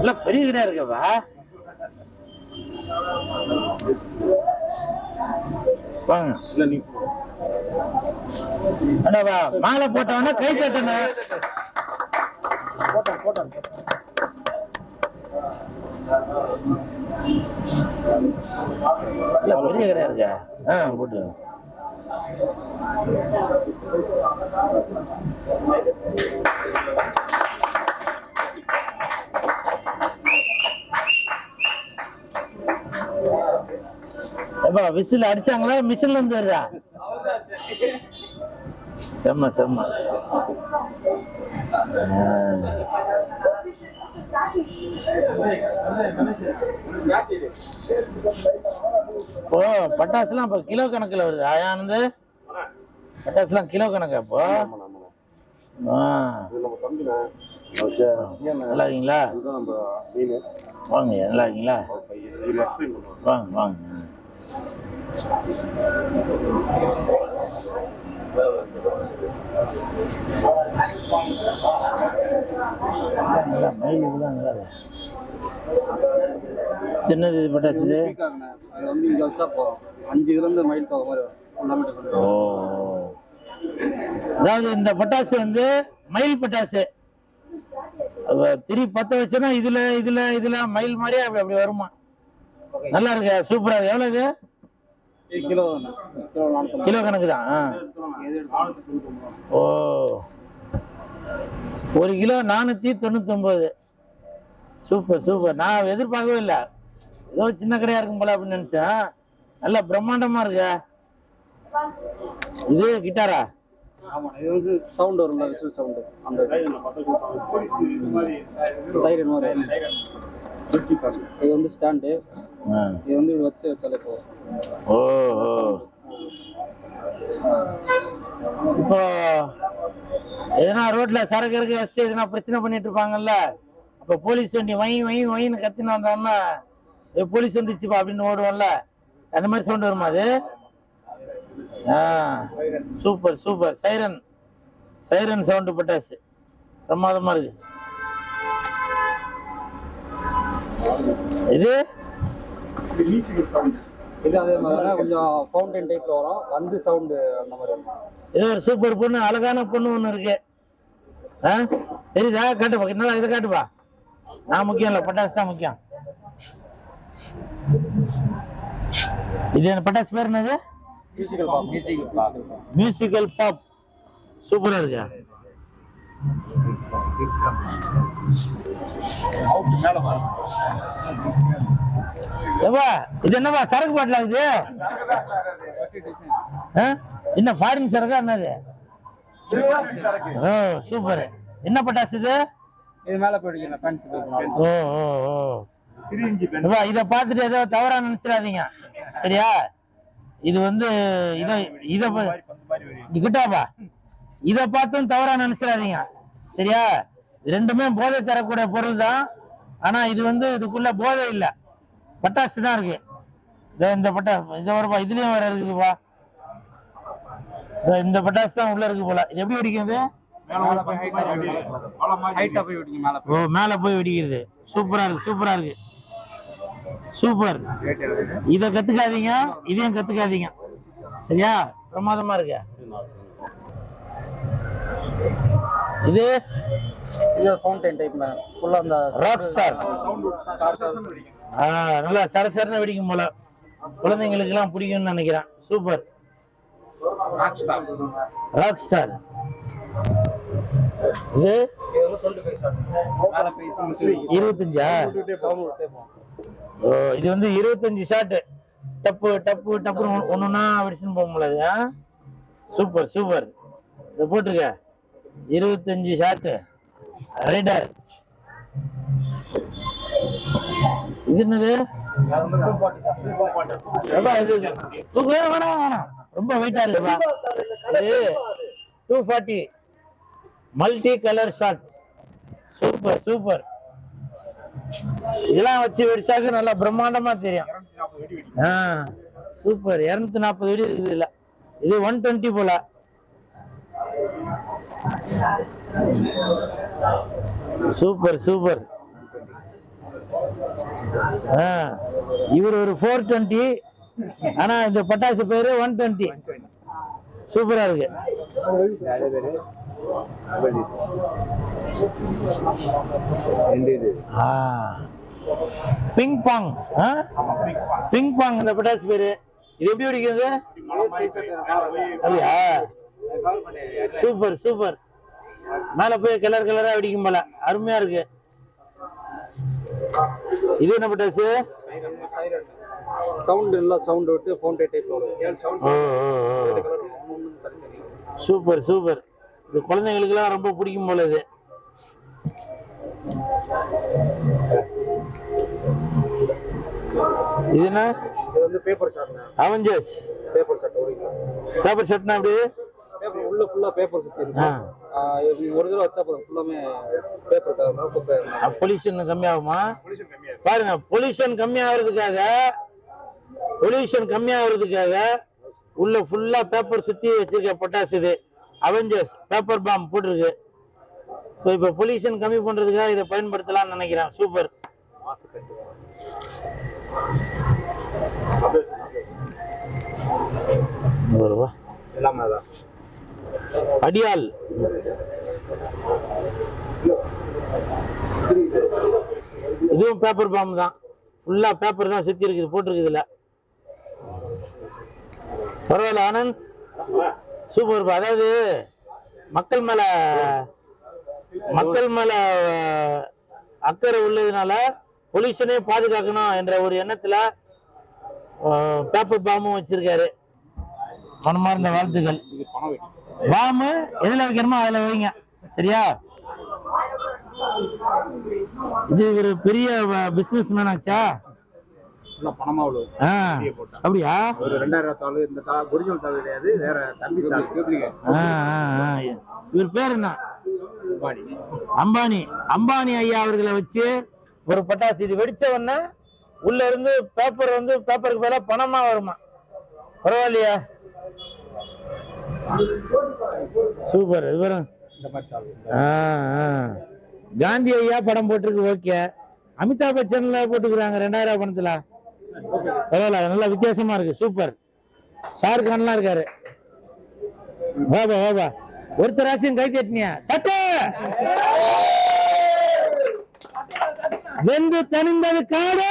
இல்ல பெரிய கடை இருக்கவா? வாங்க. அண்ணாவா மாலை போட்டவன கை தட்டணும். போட்டோம் போட்டோம் இல்ல பெரிய கடை இருக்கா? ஆ போட்டு எப்பா விசில் அடிச்சாங்களா? மிஷின்ல வந்துடுறா வருதா? செம்ம செம்ம. இப்போ பட்டாசுலாம் இப்போ கிலோ கணக்கில் வருது. ஆயானந்து பட்டாசுலாம் கிலோ கணக்கா இப்போ ஆ. நல்லா இருக்கீங்களா? இதுதான் வாங்க நல்லா இருக்கீங்களா? வாங்க வாங்க. நல்லா மயில் இதெல்லாம் நல்லா இருக்கு. சின்னது இது பட்டாசு இது அது வந்து இங்க வச்சா போதும். அஞ்சு இருந்து மைல் போக மாதிரி ஓ அதாவது இந்த பட்டாசு வந்து மயில் பட்டாசு திரி பத்த வச்சோன்னா இதுல இதுல இதுல மயில் மாதிரியே அப்படி அப்படி வருமா? நல்லா இருக்கு சூப்பரா இருக்கு. எவ்வளவு இது? கிலோ கிலோ கணக்கு தான் ஓ. ஒரு கிலோ நானூத்தி தொண்ணூத்தி ஒன்பது சூப்பர் சூப்பர் நான் எதிர்பார்க்கவே இல்லை. ஏதோ சின்ன கடையா இருக்கும் போல அப்படின்னு நினைச்சேன். நல்லா பிரம்மாண்டமா இருக்கு. இது கிட்டாரா? இது வந்து சவுண்ட் வரும்ல விசில் சவுண்ட் அந்த சைரன் இது வந்து ஸ்டாண்டு. இது வந்து வச்சு வச்சாலே போதும். ஓ ஓ. இப்போ எதனா ரோட்ல சரக்கு இருக்கு வச்சுட்டு எதனா பிரச்சனை பண்ணிட்டு இருப்பாங்கல்ல? அப்ப போலீஸ் வண்டி வை வை வைன்னு கத்தின்னு வந்தாங்கன்னா ஏ போலீஸ் வந்துச்சுப்பா அப்படின்னு ஓடுவோம்ல. அந்த மாதிரி சவுண்ட் வருமா அது? ஆ super super. Siren. Siren sound பட்டாசு பிரமாதமா இருக்கு. இது? இது அதே மாதிரி தான் கொஞ்சம் ஃபவுண்டைன் டைப்ல வரும். வந்து சவுண்டு அந்த மாதிரி வரும். இது ஒரு சூப்பர் பொண்ணு அழகான பொண்ணு ஒண்ணு இருக்கு. ஆ தெரியுதா? காட்டுப்பா. என்னடா இதை காட்டுப்பா. நான் முக்கியம் இல்லை பட்டாசு தான் முக்கியம். இது என்ன பட்டாசு பேர் என்னது? மியூசிக்கல் பாப் சூப்பரா இருக்கா. இது என்னப்பா சரக்கு பாட்டில் ஆகுது? என்ன ஃபாரின் சரக்கா என்னது? சூப்பர். என்ன பட்டாசு இது? இது மேல போயிடுங்க ஃபேன்சி ஓ ஓ ஓ. இத பார்த்துட்டு ஏதோ தவறா நினைச்சிடாதீங்க. சரியா? இது வந்து இத இத கிட்டாப்பா? இத பார்த்தும் தவறா நினைச்சிடாதீங்க. சரியா? ரெண்டுமே போதை தரக்கூடிய பொருள் தான். ஆனா இது வந்து இதுக்குள்ள போதை இல்ல. பட்டாசு தான் இருக்கு. இதோ இந்த பட்டாசு இது வருப்பா இதுலயும் வேற இருக்குதுப்பா இந்த பட்டாசு தான் உள்ள இருக்கு போல. இது எப்படி போய் ஹைட்டா போய் விடுங்க மேல ஓ மேல போய் வெடிக்கிறது. சூப்பரா இருக்கு சூப்பரா இருக்கு. சூப்பர். இத கத்துக்காதீங்க இதையும் கத்துக்காதீங்க. சரியா? பிரமாதமா இருக்கு. இது? இது ஃபவுண்டைன் டைப் ஃபுல்லா அந்த ராக் ஸ்டார் நல்லா சரசரன்னு வெடிக்கும் போல. குழந்தைங்களுக்கு எல்லாம் பிடிக்கும்னு நினைக்கிறேன். சூப்பர். ராக் ஸ்டார் இது இருபத்தஞ்சா? இது வந்து இருபத்தஞ்சு ஷாட் டப்பு டப்பு டப்புன்னு ஒண்ணு- ஒண்ணுன்னா வெடிச்சுன்னு போக முடியாது? Super super. இதை போட்டிருக்க. இருபத்தஞ்சு ஷாட்டு. ரைடர் இது என்னது? வேணாம், வேணாம். ரொம்ப வெயிட்டா இருக்குப்பா. இது two forty multi colour shot super super இதெல்லாம் வச்சு வெடிச்சாக்க நல்லா பிரம்மாண்டமா தெரியும். ஆ சூப்பர் இருநூத்தி நாற்பது வெடி இருக்குது இல்ல இது ஒன் டுவெண்ட்டி போல. சூப்பர் சூப்பர் ஆ இவர் ஒரு ஃபோர் டுவெண்ட்டி ஆனா இந்த பட்டாசு பேரு ஒன் டுவெண்ட்டி சூப்பரா இருக்கு. பிங் பாங் பிங் பாங் இந்த பட்டாசு பேரு. இது எப்படி வெடிக்கிறது? அப்படியா? Super super. மேல போய் கலர் கலரா வெடிக்கும் போல. அருமையா இருக்கு. இது என்ன பட்டாசு சவுண்ட் இல்ல சவுண்ட் விட்டு ஃபவுண்டைன் டைப்ல வரும் சூப்பர் சூப்பர். இது குழந்தைங்களுக்குலாம் ரொம்ப பிடிக்கும் போல இது. இது என்ன? பேப்பர் ஷாட்ண்ணே அவெஞ்சர்ஸ் பேப்பர் ஷாட் பேப்பர் ஷர்ட்னா அப்படி பேப்பர் உள்ள ஃபுல்லா பேப்பர் சுத்தி இது ஒரு தடவை வச்சா போதும். ஃபுல்லாமே பேப்பர் குப்பை பொல்யூஷன் கம்மியாகுமா? பாருங்க பொல்யூஷன் கம்மியாகிறதுக்காக பொல்யூஷன் கம்மியாகிறதுக்காக உள்ள ஃபுல்லா பேப்பர் சுத்தி வச்சிருக்க பட்டாசு இது. அவெஞ்சர்ஸ் பேப்பர் பாம் போட்டிருக்கு. ஸோ இப்போ பொல்யூஷன் கம்மி பண்றதுக்காக இதை பயன்படுத்தலாம்னு நினைக்கிறேன். சூப்பர் அடியால் இதுவும் பேப்பர் பாம் தான். ஃபுல்லா பேப்பர் தான் சுத்தி இருக்குது போட்டிருக்குதுல. பரவாயில்ல ஆனந்த். சூப்பர் அதாவது மக்கள் மேல மக்கள் மேல அக்கறை உள்ளதுனால பொல்யூஷனே பாதுகாக்கணும் என்ற ஒரு எண்ணத்துல பேப்பர் பாம்பும் வச்சிருக்காரு. மனமார்ந்த வாழ்த்துக்கள். இது பாம்பு எதுல வைக்கணுமோ அதுல வைங்க. சரியா? இது ஒரு பெரிய பிசினஸ் மேன் ஆச்சா? ஃபுல்லா பணமா ஆ, அப்படியா ஒரு ரெண்டாயிரம் தாள் இந்த தாள் ஒரிஜினல் தாள் கிடையாது வேற தம்பி தாள். இவர் பேர் என்ன? பாடி அம்பானி. அம்பானி ஐயா அவர்களை வச்சு ஒரு பட்டாசு இது வெடிச்ச உடனே உள்ள இருந்து பேப்பர் வந்து பேப்பருக்கு பதிலா பணமா வருமா? பரவாயில்லையா? சூப்பர் இது வரும் இந்த மாதிரி தாள் ஆ, ஆ. காந்தி ஐயா படம் போட்டிருக்கு ஓகே. அமிதாப் பச்சன்ல போட்டுக்கிறாங்க ரெண்டாயிரம் பணத்துல. பரவாயில்ல நல்லா வித்தியாசமா இருக்கு சூப்பர் ஷாருக்கான்லாம் இருக்காரு. வாபா வாபா ஒருத்தராச்சும் கை தட்டினியா? சட்டை வெந்து தனிந்தது காடு!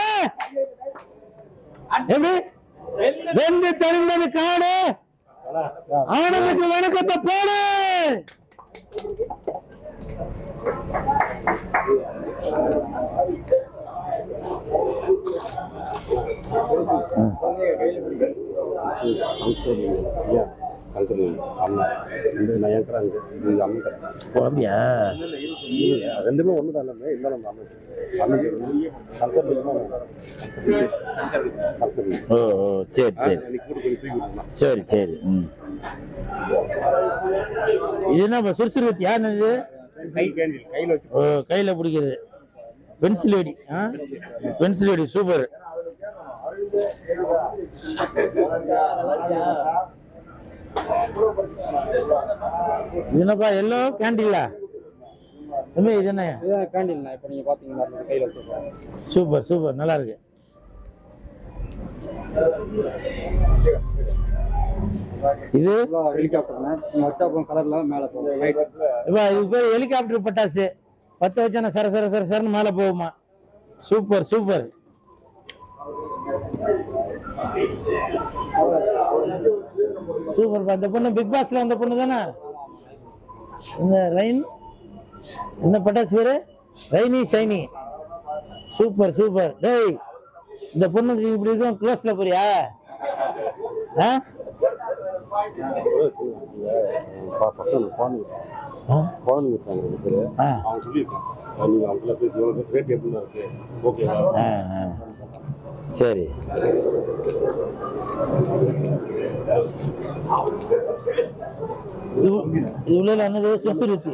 வெந்து தனிந்தது காடு! ஆனந்துக்கு வணக்கத்தை போடு! அப்படியா ரெண்டுமே ஒன்று தான் இருந்தாலும் ஓ ஓ சரி சரி சரி சரி ம் இது என்ன சுறுசுறுத்தி யார் இது கையில பிடிக்கிறது பென்சில் ஆ? பென்சில் வெடி சூப்பர். என்னப்பா எல்லோ கேண்டில்ல? இது என்ன கேண்டில்ண்ணா இப்போ நீங்க பாத்தீங்கன்னா இந்த கையில வச்சிருக்கோம் சூப்பர் சூப்பர் நல்லா இருக்கு. இது? கலர்ல மேல லைட் இப்ப இது ஹெலிகாப்டர் பட்டாசு. பத்த வச்சா சர சர சர சரன்னு மேல போகுமா? Super super. சூப்பர் இந்த பொண்ணு பிக் பாஸ்ல வந்த பொண்ணு தானே? இந்த ரைன் என்ன பட்டாசு பேரு? Rainy shiny. Super super. டேய் இந்த பொண்ணுக்கு இப்படி இருக்கும் க்ளோஸ்ல போறியா? ஆ? பசங்க குழந்தைங்க ஆ? குழந்தைங்க இருக்காங்க ஆ அவங்க சொல்லியிருக்காங்க அவங்கள பேசி எவ்வளோ ரேட் இருக்கு ஓகேவா ஆ, ஆ. சரி இது- இது உள்ள என்னது சிசுருத்தி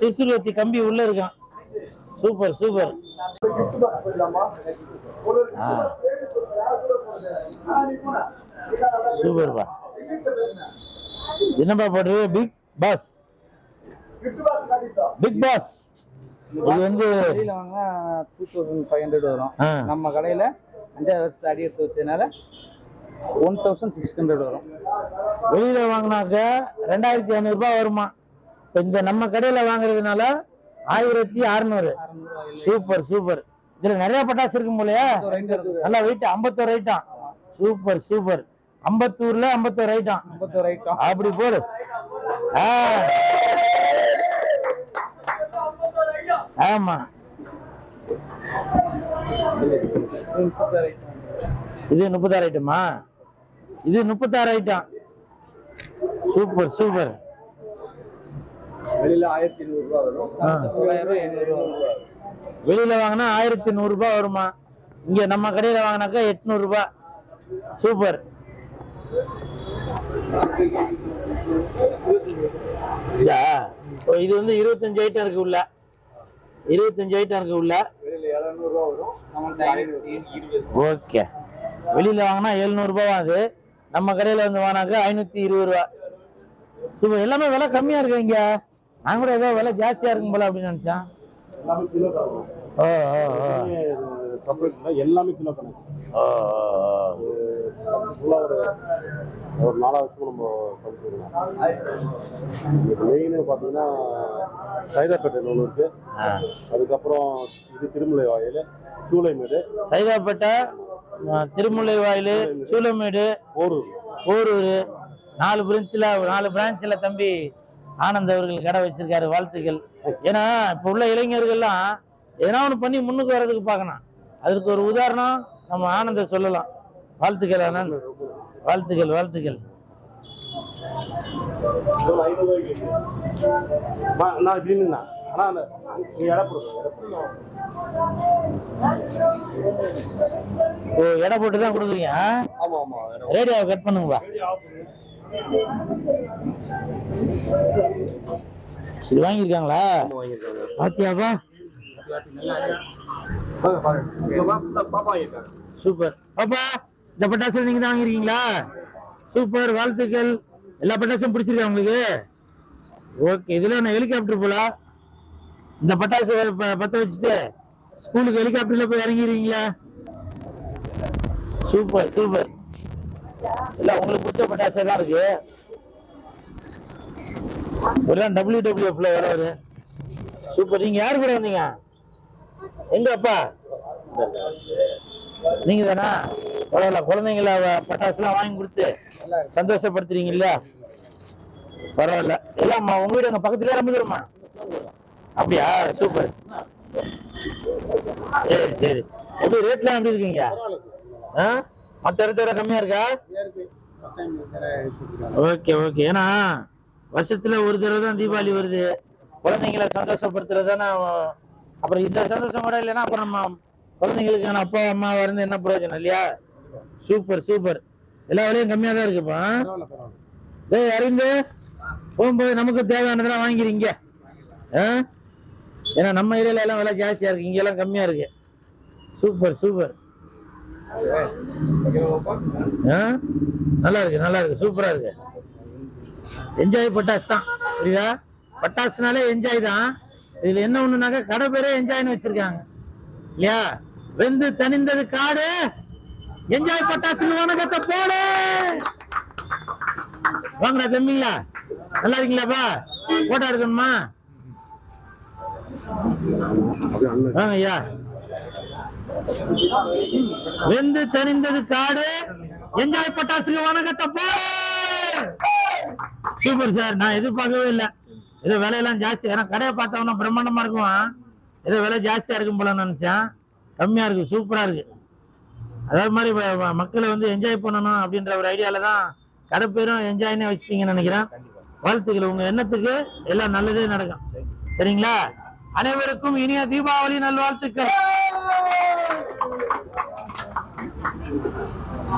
சிசுருத்தி கம்பி உள்ள இருக்கான் சூப்பர் சூப்பர் ஆ. சூப்பர்ப்பா என்னப்பா போடுறது? பிக் பாஸ் பிக் பாஸ் இது வந்து வெளியில வாங்கினா டூ தௌசண்ட் ஃபைவ் ஹண்ட்ரட் வரும். நம்ம கடையில அஞ்சாவது வருஷத்து அடி எடுத்து வச்சதுனால ஒன் தௌசண்ட் சிக்ஸ் ஹண்ட்ரட் வரும். வெளியில வாங்கினாக்க ரெண்டாயிரத்தி ஐநூறுபா வருமா? இப்போ இந்த நம்ம கடையில வாங்குறதுனால ஆயிரத்தி அறுநூறு. சூப்பர் சூப்பர் இதுல நிறைய பட்டாசு இருக்கும் போலயா. நல்லா வெயிட் ஐம்பத்தோரு ஐட்டம். சூப்பர் சூப்பர் ஐம்பத்தூர்ல ஐம்பத்தோரு ஐட்டம் ஐம்பத்தோரு ஐட்டம் அப்படி போடு. ஆமா. இது முப்பத்தாறு ஐட்டமா இது முப்பத்தாறு ஐட்டம் சூப்பர் சூப்பர். வெளியில ஆயிரத்தி வெளியில வாங்கினா ஆயிரத்தி நூறு ரூபாய் வருமா? இங்க நம்ம கடையில வாங்கினாக்கா எட்நூறு ரூபாய் சூப்பர். ஓ, இது வந்து இருபத்தஞ்சு ஐட்டம் இருக்கு உள்ள. இருபத்தஞ்சு ஐட்டம் இருக்கு உள்ள. ஓகே. வெளியில வாங்கினா எழுநூறு ரூபாய் ஆகுது நம்ம கடையில வந்து வாங்கினாக்கா ஐநூத்தி இருபது ரூபா. சூப்பர். எல்லாமே விலை கம்மியா இருக்கு இங்க? நான் கூட ஏதோ விலை ஜாஸ்தியா இருக்கும் போல அப்படின்னு நினைச்சேன். ஓ ஓ ஓ. செப்பரேட் எல்லாமே கிலோ கணக்கு. ஃபுல்லாக ஒரு ஒரு நாலாவது வருஷம் நம்ம பண்ணிருக்கோம் மெயின் பார்த்தீங்கன்னா சைதாப்பேட்டையில் ஒன்று இருக்கு. அதுக்கப்புறம் இது திருமலை வாயில் சூளைமேடு. சைதாப்பேட்டை ஆ, திருமுல்லை வாயில் சூளமேடு. போரூர். போரூர் நாலு பிரான்ச்சில் நாலு பிரான்ச்சில் தம்பி ஆனந்த் அவர்கள் கடை வச்சிருக்காரு வாழ்த்துக்கள். ஏன்னா இப்போ உள்ள இளைஞர்கள்லாம் எதனா ஒன்று பண்ணி முன்னுக்கு வர்றதுக்கு பார்க்கணும். அதற்கு ஒரு உதாரணம் நம்ம ஆனந்த சொல்லலாம். வாழ்த்துக்கள் ஆனந்த். வாழ்த்துக்கள் வாழ்த்துக்கள். ஓ எடை போட்டு தான் கொடுக்குறீங்க ரேடியோவை கட் பண்ணுங்கப்பா இது வாங்கியிருக்காங்களா? இருக்காங்க சூப்பர். பாப்பா இந்த பட்டாசு நீங்க தான் வாங்கிருக்கீங்களா? சூப்பர் வாழ்த்துக்கள். எல்லா பட்டாசும் பிடிச்சிருக்கா உங்களுக்கு? ஓகே இதுல நான் ஹெலிகாப்டர் போல. இந்த பட்டாசு பத்த வச்சுட்டு ஸ்கூலுக்கு ஹெலிகாப்டர்ல போய் இறங்கிடுவீங்களா சூப்பர் சூப்பர். இல்ல உங்களுக்கு பிடிச்ச பட்டாசு தான் இருக்கு? ஒரு டபிள்யூ டபிள்யூ எஃப்ல வர சூப்பர் நீங்க யார் கூட வந்தீங்க? எங்க அப்பா? நீங்க தானா பரவாயில்ல. குழந்தைங்கள பட்டாசுலாம் வாங்கி கொடுத்து சந்தோஷப்படுத்துறீங்கல்ல? பரவாயில்ல. இல்லம்மா உங்க வீடு அங்க பக்கத்துல ரொம்ப தூரமா அப்படியா? சூப்பர். சரி சரி. எப்படி ரேட்லாம் எப்படி இருக்கீங்க? ஆ? மத்த இடத்த கம்மியா இருக்கா? Okay okay. ஏன்னா வருஷத்துல ஒரு தடவை தான் தீபாவளி வருது. குழந்தைங்களை சந்தோஷப்படுத்துறது தானே அப்புறம் இந்த சந்தோஷம் கூட இல்லைன்னா அப்புறம் நம்ம குழந்தைங்களுக்கான அப்பா அம்மா இருந்து என்ன பிரயோஜனம் இல்லையா? Super super. எல்லா விலையும் கம்மியா தான் இருக்குப்பா டேய் அரவிந்து போகும்போது நமக்கு தேவையானதெல்லாம் வாங்கிக்கிறீங்க ஆ? ஏன்னா நம்ம ஏரியால எல்லாம் விலை ஜாஸ்தியா இருக்கு. இங்க எல்லாம் கம்மியா இருக்கு. Super super. ஆ? நல்லா இருக்கு நல்லா இருக்கு. சூப்பரா இருக்கு. என்ஜாய் பட்டாசு தான். புரியுதா? பட்டாசுனாலே என்ஜாய் தான். இதுல என்ன ஒண்ணுனாக்கா கடை பேரே என்ஜாய்னு வச்சிருக்காங்க. இல்லையா? வெந்து தனிந்தது காடு. என்ஜாய் பட்டாசு வணக்கத்தை போடு. வாங்கடா தம்பிங்களா. நல்லா இருக்கீங்களாப்பா? போட்டோ எடுக்கணுமா? வாங்க ஐயா. வெந்து தனிந்தது காடு. என்ஜாய் பட்டாசுக்கு வணக்கத்தை போடு. சூப்பர் சார் நான் எதிர்பார்க்கவே இல்லை. ஏதோ விலையெல்லாம் ஜாஸ்தி. ஏன்னா கடையை பார்த்தவொன்னா பிரம்மாண்டமா இருக்கும் ஏதோ விலை ஜாஸ்தியா இருக்கும் போல நினைச்சேன். கம்மியா இருக்கு சூப்பரா இருக்கு. அதாவது மாதிரி மக்களை வந்து என்ஜாய் பண்ணணும் அப்படின்ற ஒரு ஐடியால தான் கடை பேரும் என்ஜாய்னே வச்சுட்டீங்கன்னு நினைக்கிறேன். வாழ்த்துக்கள். உங்க எண்ணத்துக்கு எல்லாம் நல்லதே நடக்கும். சரிங்களா? அனைவருக்கும் இனிய தீபாவளி நல்வாழ்த்துக்கள்.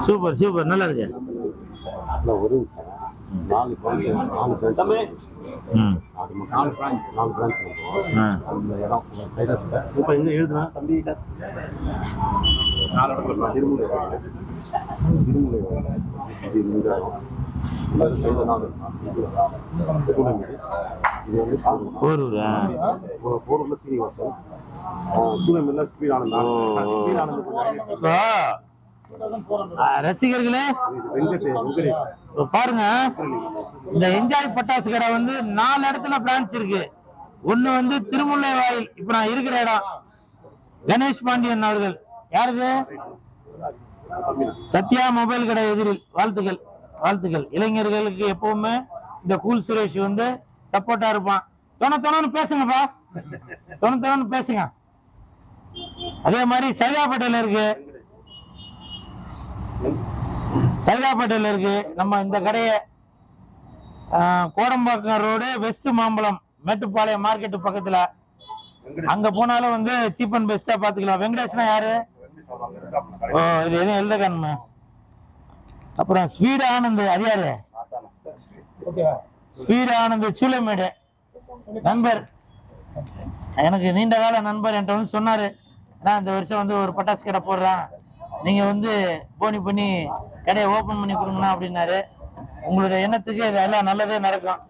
Super super. நல்லா இருக்கு. நாலு பிரான்ச் நாலு பிரான்ச் அது நாலு பிரான்ச் நாலு பிரான்ச் அந்த இடம் சைடாக இப்போ எங்கே எழுதுனா? தம்பி நாலு இடத்துல திருமலை திருமலை இது இந்த இடம் போரூரில் சீனிவாசன். சூழல் ஸ்பீட் ஆனந்தா ஸ்பீட் ஆனந்த் ரசிகர்களே பாருங்க இந்த என்ஜாய் பட்டாசு கடை வந்து நாலு இடத்துல பிரான்ச் இருக்கு. ஒண்ணு வந்து திருமுல்லை வாயில் இப்ப நான் இருக்கிற இடம். கணேஷ் பாண்டியன் அவர்கள். யாருது? சத்யா மொபைல் கடை எதிரில். வாழ்த்துக்கள் வாழ்த்துக்கள். இளைஞர்களுக்கு எப்பவுமே இந்த கூல் சுரேஷ் வந்து சப்போர்ட்டா இருப்பான். தொண தொணன்னு பேசுங்கப்பா. தொண தொணன்னு பேசுங்க. அதே மாதிரி சைதாப்பேட்டையில இருக்கு. சைதாப்பேட்டையில் இருக்கு. நம்ம இந்த கடையை கோடம்பாக்கம் ரோடு வெஸ்ட் மாம்பழம் மேட்டுப்பாளையம் மார்க்கெட்டு பக்கத்துல. அங்க போனாலும் வந்து சீப் அண்ட் பெஸ்டா பாத்துக்கலாம் வெங்கடேஷ்னா யாரு? ஓ இது எதுவும் எழுத காணுமே? அப்புறம் ஸ்பீட் ஆனந்த் அது யாரு? ஸ்பீட் ஆனந்த் சூளைமேடு. நண்பர். எனக்கு நீண்ட கால நண்பர் என்கிட்ட வந்து சொன்னாரு. நான் இந்த வருஷம் வந்து ஒரு பட்டாசு கடை போடுறான். நீங்க வந்து போனி பண்ணி கடையை ஓபன் பண்ணி கொடுங்கண்ணா அப்படின்னாரு. உங்களுடைய எண்ணத்துக்கு இது எல்லாம் நல்லதே நடக்கும்.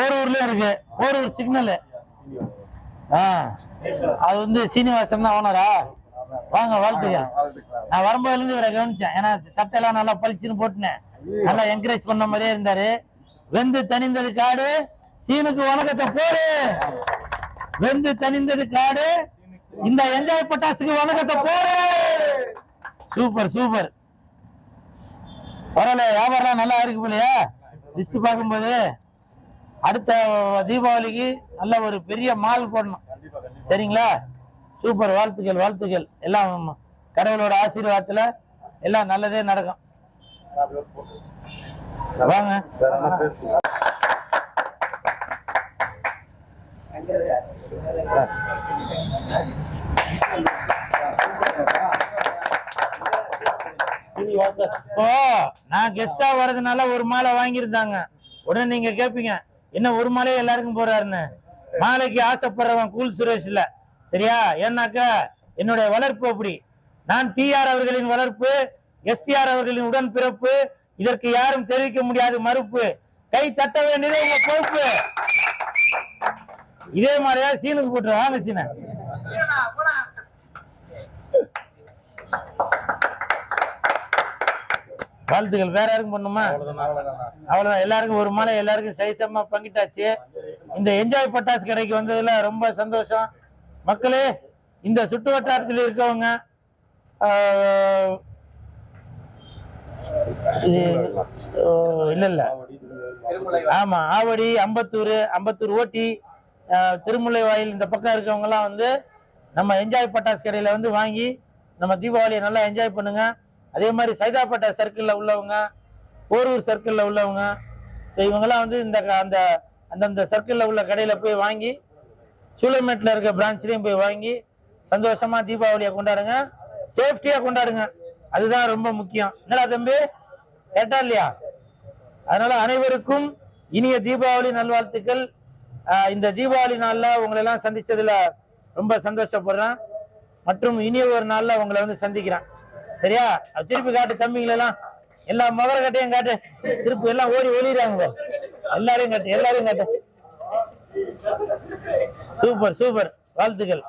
ஓரூர்லயும் இருக்கு. ஓரூர் சிக்னல் ஆ. அது வந்து சீனிவாசன் தான் ஓனரா வாங்க வாழ்த்துங்க நான் வரும்போதுல இருந்து இவரை கவனிச்சேன். ஏன்னா சட்டை எல்லாம் நல்லா பளிச்சுன்னு போட்டுனேன். நல்லா என்கரேஜ் பண்ண மாதிரியே இருந்தாரு. வெந்து தணிந்தது காடு. சீனுக்கு வணக்கத்தை போடு. வெந்து தனிந்தது காடு. இந்த என்ஜாய் பட்டாசுக்கு வணக்கத்தை போடு. Super super. பரவாயில்ல வியாபாரம் நல்லா இருக்கு போலையா. லிஸ்ட் பார்க்கும்போது அடுத்த தீபாவளிக்கு நல்ல ஒரு பெரிய மால் போடணும். சரிங்களா? சூப்பர் வாழ்த்துக்கள் வாழ்த்துக்கள். எல்லாம் கடவுளோட ஆசீர்வாதத்துல எல்லாம் நல்லதே நடக்கும். வாங்க. ஓ நான் கெஸ்டா வர்றதுனால ஒரு மாலை வாங்கியிருந்தாங்க. உடனே நீங்க கேப்பீங்க என்ன ஒரு மாலையே எல்லாருக்கும் போறாருன்னு மாலைக்கு ஆசைப்படுறவன் கூல் சுரேஷ் இல்ல. சரியா? ஏன்னாக்க என்னுடைய வளர்ப்பு அப்படி. நான் டிஆர் அவர்களின் வளர்ப்பு எஸ்டிஆர் அவர்களின் உடன் பிறப்பு இதற்கு யாரும் தெரிவிக்க முடியாது மறுப்பு. கை தட்ட வேண்டியது உங்க பொறுப்பு. இதே மாதிரியா சீனுக்கு போட்டுருவாங்க சீன. வாழ்த்துக்கள். வேற யாருக்கும் பண்ணுமா அவ்வளவுதான். எல்லாருக்கும் ஒரு மாலை எல்லாருக்கும் சைசமா பங்கிட்டாச்சு. இந்த என்ஜாய் பட்டாசு கடைக்கு வந்ததுல ரொம்ப சந்தோஷம். மக்களே இந்த சுட்டு வட்டாரத்தில் இருக்கவங்க இது- இல்ல இல்ல. ஆமா ஆவடி அம்பத்தூர் அம்பத்தூர் ஓட்டி திருமுலை திருமுல்லை வாயில் இந்த பக்கம் இருக்கவங்கலாம் வந்து நம்ம என்ஜாய் பட்டாஸ் கடையில் வந்து வாங்கி நம்ம தீபாவளியை நல்லா என்ஜாய் பண்ணுங்க. அதே மாதிரி சைதாப்பேட்டை சர்க்கிளில் உள்ளவங்க போரூர் சர்க்கிளில் உள்ளவங்க ஸோ இவங்கெல்லாம் வந்து இந்த க- அந்த அந்தந்த சர்க்கிளில் உள்ள கடையில் போய் வாங்கி சூலமேட்டில் இருக்க பிரான்ச்லேயும் போய் வாங்கி சந்தோஷமாக தீபாவளியை கொண்டாடுங்க. சேஃப்டியாக கொண்டாடுங்க. அதுதான் ரொம்ப முக்கியம். என்னடா தம்பி? கேட்டா இல்லையா? அதனால அனைவருக்கும் இனிய தீபாவளி நல்வாழ்த்துக்கள். இந்த தீபாவளி நாள்ல உங்களை எல்லாம் சந்திச்சதுல ரொம்ப சந்தோஷப்படுறேன். மற்றும் இனிய ஒரு நாள்ல உங்களை வந்து சந்திக்கிறேன். சரியா? திருப்பி காட்டு தம்பிங்களெல்லாம் எல்லா மகரகட்டையும் காட்டு. திருப்பி எல்லாம் ஓடி ஒளிடுறாங்க எல்லாரையும் காட்டு எல்லாரையும் காட்டு. Super super. வாழ்த்துக்கள்.